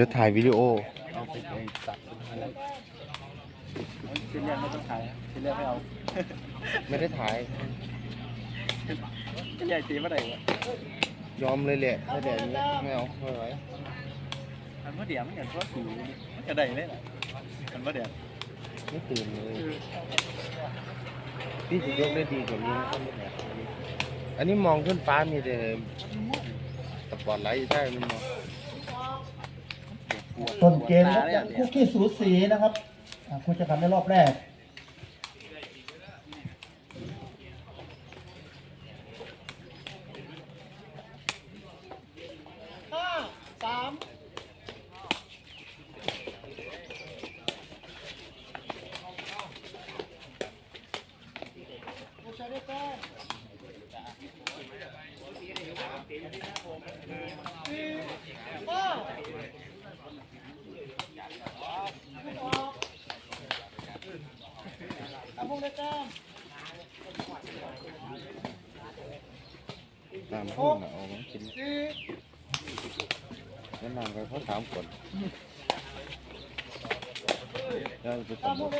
ดี๋ยวถ่ายวิดีโอ เอาไปไอ้ตัดเป็นอะไรซีเรียสไม่ต้องถ่ายซีเรียสไม่เอาไม่ได้ถ่ายซีเรียสตีเมื่อไหร่วะยอมเลยแหละไม่ได้อันนี้ไม่เอาไม่ไหวมันเมื่อเดียวมันอย่างว่าสูงมันจะได้เลยล่ะมันเมื่อเดียวไม่ตื่นเลยพี่จะยกได้ดีกว่านี้ก็ไม่ได้อันนี้มองขึ้นฟ้ามีแต่สปอตไลท์ใช่มันมอง ต้นเกมครับยังคู่ขี้สูสีนะครับอ่าคู่จะกันในรอบแรก ตามพูดนะเอามากิน แล้วนางไปเขาถามก่อนแล้วไปสำรวจ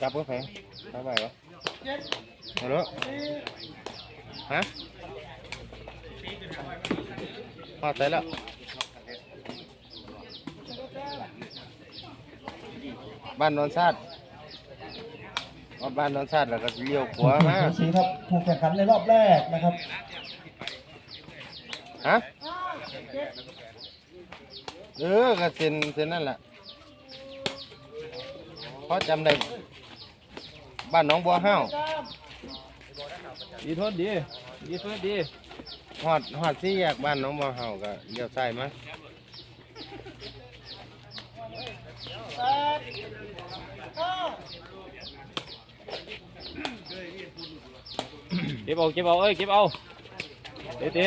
จับก็แพงทำไมวะฮัลโหลฮะพอใจแล้วบ้านนอนซาดว่าบ้านนอนซาดแล้วก็เลี้ยวขวามาสีครับผู้แข่งขันในรอบแรกนะครับ ฮะเออก็เซ็นเซ็นนั่นแหละเพราะจำได้บ้านหน้องบัวห้าวดีโทษดีดีโทษดีหอดหอดสี่แยกบ้านหน้องบัวห้าวก็เลี้ยวซ้ายมาเก็บเอาเก็บเอาเอ้ยเก็บเอาเตะเตะ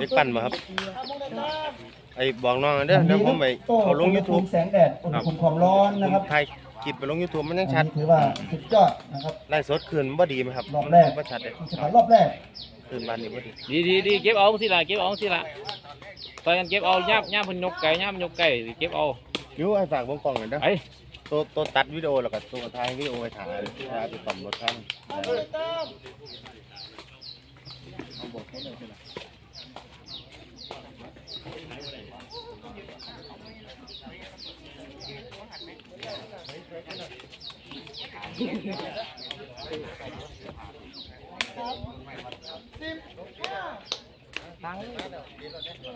เด็กปั่นมาครับ ไอ้บอกน้องเด้อเดี๋ยวผมไปเขาลงยูทูบแสงแดดอุณหภูมิความร้อนนะครับถ่ายคลิปไปลงยูทูบมันอัยันงชัดนี้ถือว่าสุดยอดนะครับไล่สดคืนบ่ดีไหมครับรอบแรกบ่ชัดเลยผู้แข่งขันรอบแรกคืนบ้านนี้บ่ดีดีดีดีเก็บเอาสิล่ะเก็บเอาสิล่ะตอนกันเก็บเอาย่ามย่ามเพนยกไก่ย่ามยกไก่เก็บเอายูไอ้ฝากเบิ่งกล้องหน่อยเด้อไอ้ตัวตัวตัดวิดีโอแล้วก็ตัวถ่ายวิดีโอไปถ่ายถ่ายไปต่อมรถข้าง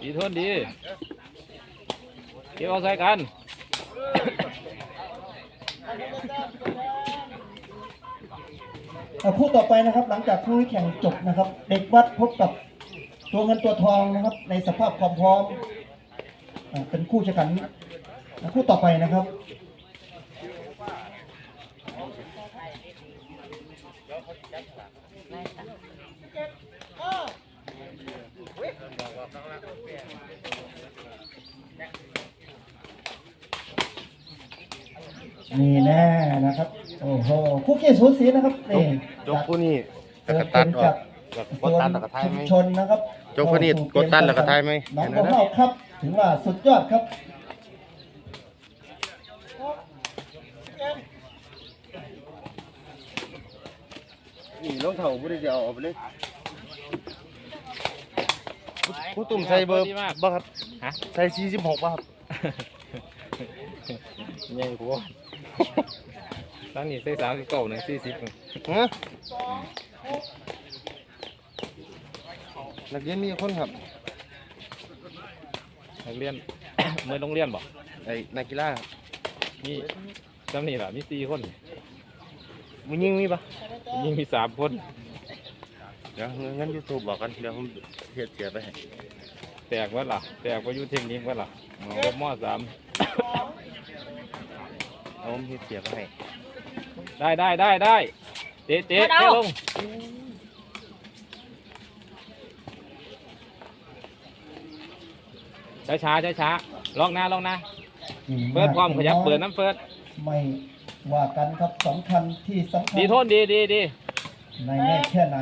ดีทนดี เก็บเอาใส่กันอ่า คู่ต่อไปนะครับ หลังจากคู่ที่แข่งจบนะครับ เด็กวัดพบกับตัวเงินตัวทองนะครับ ในสภาพความพร้อมเป็นคู่แข่งขันคู่ต่อไปนะครับนี่แน่นะครับ โอ้โหคู่ขี้สูสีนะครับจนี่บจบผู้นี้เกิแล้วดก็ตัเป็ดนออจากกแล้วก็กดตัดแล้วก็ถ่ายชุไหมมชนนะครับจบพอดีกดตัดแล้วก็ถ่ายไหมน้องแค่นั้บัวนนะเมาครับถือว่าสุดยอดครับนี่รองเท้าบ่ได้จะเอาออกไปเลยผู้ตุ่มใส่เบอร์บ่ครับฮะใส่46บ่ครับใหญ่ก ว่าตอนนี้ใส่สามสิบเก้าหนึ่งสี่สิบฮะนักเรียนมีคนครับนักเรียน เมื่อโรงเรียนบ่ไอ้นักกีฬาครับมีจำนี่ล่ะมีสี่คนมึงยิงมีปะยิงมีสามคนเดี๋ยวงั้นยูทูบบอกกันเดี๋ยวผมเฮ็ดเสียไปให้แตกวัดล่ะ แตกไปอยู่เทคนิควัดล่ะจบมสามเอาผมเฮ็ดเสียไปให้ ได้ได้ได้ได้เตะเตะเตะลงช้าช้าช้าช้าลองหน้าลองหน้าเฟิร์สพร้อมขยับเปิดน้ำเฟิร์สไม่ว่ากันครับสำคัญที่สำคัญดีโทษดีดีดีในแน่แค่ไหน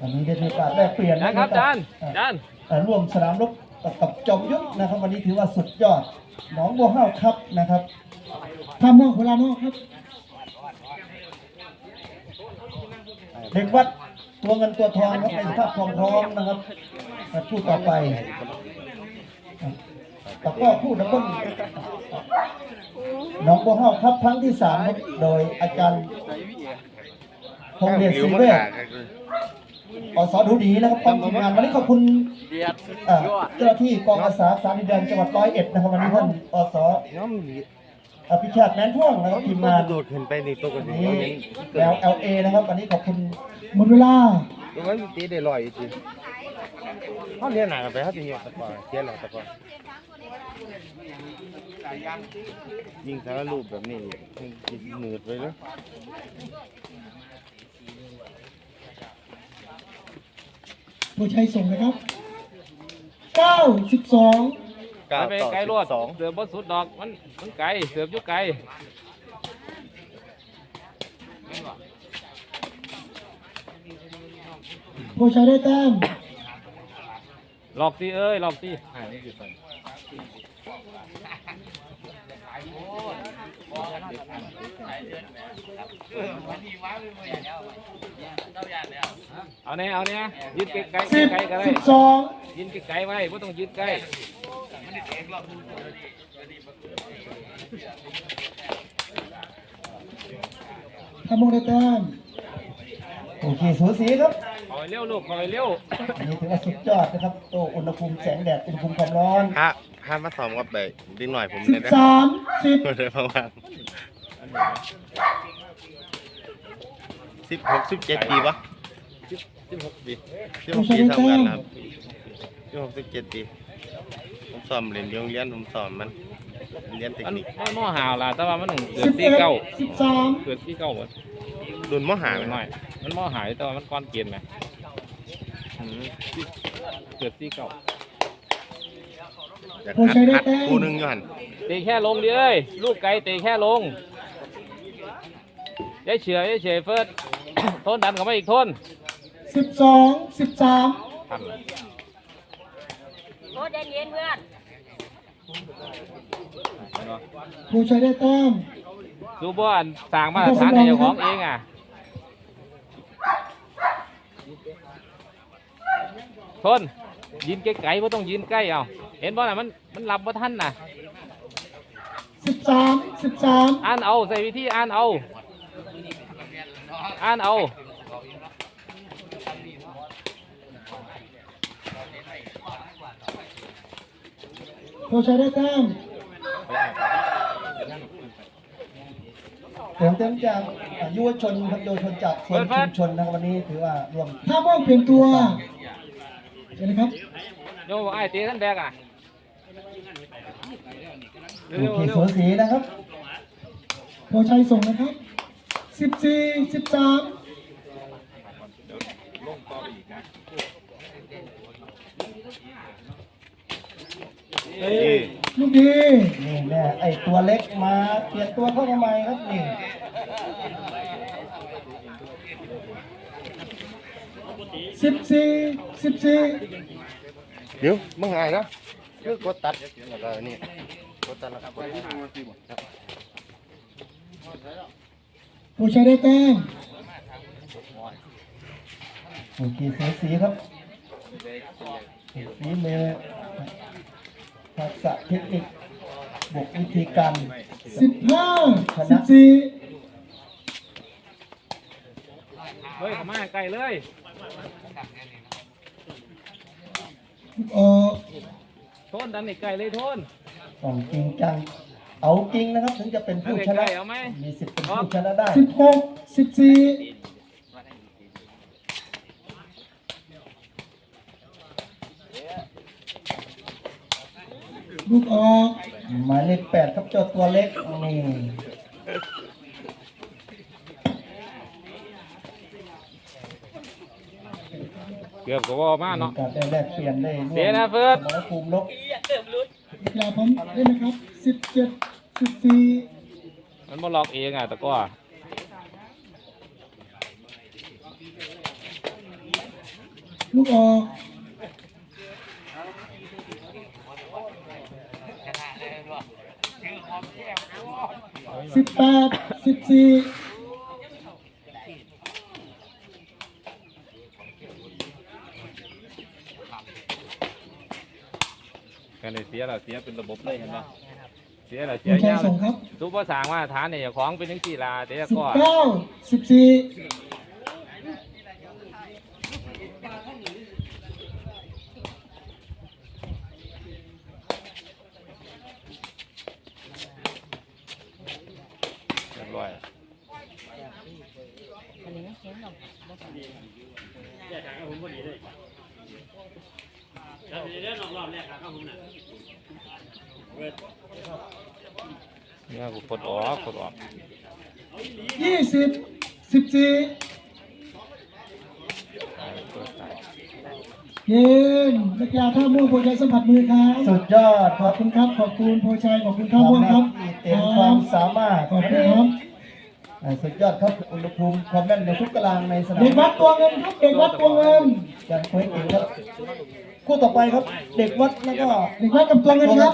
อันนี้ได้มีโอกาสได้เปลี่ยนนะครับอาจารย์อาจารย์ร่วมสนามรบ กับกับจอมยุทธนะครับ วันนี้ถือว่าสุดยอดหนองบัวห้าวครับนะครับท่ามองเวลานอกครับเด็กวัดตัวเงินตัวทองครับในภาพพร้อมๆนะครับพูดต่อไปแต่ก็พูดแล้วก็หนองบัวห้าวครับครั้งที่สามโดยอาจารย์พงเดชศรีเวช อสดูดีนะครับกองทีมงานวันนี้ขอบคุณเอ่อเจ้าหน้าที่กองอาสาสามดินแดนจังหวัดร้อยเอ็ดนะครับวันนี้ท่านอสน้องอภิชาติแมนท่วงนะครับทีมงานโดดขึ้นไปในตัวกันนี้นี้แลว LA นะครับวันนี้ขอบคุณหมดเวลาตรงนั้นตีได้ลอยจริงเขาเรียนหนักไปเขาจะเหยียบตะกอนเทียนหลังตะกอนยิงสารรูปแบบนี้หนืดไปเล ยผู้ชัยส่งนะครับ 92 เก้าไปต่อไกลรวดสิบสองเสือบ่สุดดอกมันมันไกลเสือบอยู่ไกลผู้ชัยได้แต้มหลอกสิเอ้ยหลอกสิอ่านี่คือคน เอาเนี่ยเอาเนี่ยยืดไกลไกล10ไกลก็ได้12ยืนไกลๆไว้ไม่ต้องยืนใกล้ทำมงได้แต้ม โอเคสูสีครับคอยเร็วลูกคอยเร็วอันนี้ถือว่าสุดยอดนะครับโตอุณหภูมิแสงแดดอุณหภูมิความร้อนฮะฮะมาสอมกับไปดึงหน่อยผมเลยนะ13 10ไม่ได้ประมาณสิบหกสิบเจ็ดปีปะสิบหกปีสิบหกปีทำงานครับสิบหกสิบเจ็ดปีผมสอบเรียนโรงเรียนผมสอบมันเรียนเทคมันนิคมันมอหาวล่ะแต่ว่ามันเกิดสี่เก้า11 13เกิดสี่เก้าหมดรุ่นมหาหไหมน่อย มันมอหายแต่ว่ามันก้อนเกียนไหมอืมเกิดสี่เก้าอยากหัดหัดครูหนึงอยู่หันเตะแค่ลงดิเอ้ยลูกไก่เตะแค่ลงยายเฉยยายเฉยเฟิร์สทนดันเข้ามาอีกทน12 13ทันโอ้ใจเย็นเพื่อนผู้ชัยได้แต้มดูบ่อันสั่งมาตรฐานให้เจ้าของเองอะ ทนยืนไกลๆไม่ต้องยืนใกล้เอาเห็นบ่น่ะมันมันรับบ่ทันน่ะ13 13อ่านเอาใส่วิธีอ่านเอาอ่านเอาผู้ชัยได้แต้มเติมเต็มจากยุวชนครับเยาวชนจากส่วนชุมชนนะครับวันนี้ถือว่ารวมถ้ามองเปลี่ยนตัว เห็นไหมครับโยมบอกไอ้เตะท่านแบกอะโอเร็วเคๆเร็สูวสีนะครับโพชัยส่งนะครับสิบสี่สิบสามนี่ลูกดีนี่แน่ไอตัวเล็กมาเปลี่ยนตัวเข้ามาใหม่ครับนี่ สิบสี่สิบสี่เดี๋ยวมึงหายแล้วคือกดตัดแล้วก็นี่กดตัดแล้วก็กดโพชัยได้แต้มโอเคสูสีครับฝีมือทักษะเทคนิคบวกวิธีการสิบห้าสิบสี่เฮ้ยเข้ามาใกล้เลย ลูกออกโทนดันอีกไกลเลยโทนต้องจริงจัง เอาจริงนะครับ ถึงจะเป็นผู้ชนะ เอาไหมมีสิทธิ์เป็นผู้ชนะได้ สิบหกสิบสี่ลูกออกหมายเลขแปดครับเจ้าตัวเล็กนี่ เกือบก็ว่ามาเนาะการได้แลกเปลี่ยนได้ร่วมเดี๋ยวนะเฟิร์ส สมรภูมิลบนักกีฬาพร้อมเล่นนะครับสิบเจ็ดสิบสี่มันมาหลอกเองอะแต่ก็ลูกออกสิบแปดสิบสี่ กันเลยเสียแล้วเสียเป็นระบบเลยเห็นปะเสียแล้วโพเสียชัยยาวส่งครับทุกภาษามาตรฐานเนี่ยของเป็นทั้งสี่ลาแต่สิบก็เก้าสิบสี่เรี ยบร้อยเนี่ยกูกดออกกดออกยี่สิบสิบสี่เกมนักกีฬาท่าม่วงโพชัยสัมผัสมือครับ สุดยอดคขรัอบบคุณครับ ขอบคุณโพชัยขอบคุณท่าความม่วงครับเต็มความสามารถขอบคุณครับอ่าสุดยอดครับอุณหภูมิความแม่นในทุกตารางในสนามเด็กวัดตัวเงินครับเด็กวัดตัวเงินอย่างคุยเก่งครับ คู่ต่อไปครับ เด็กวัดแล้วก็เด็กวัดกับตัวเงินครับ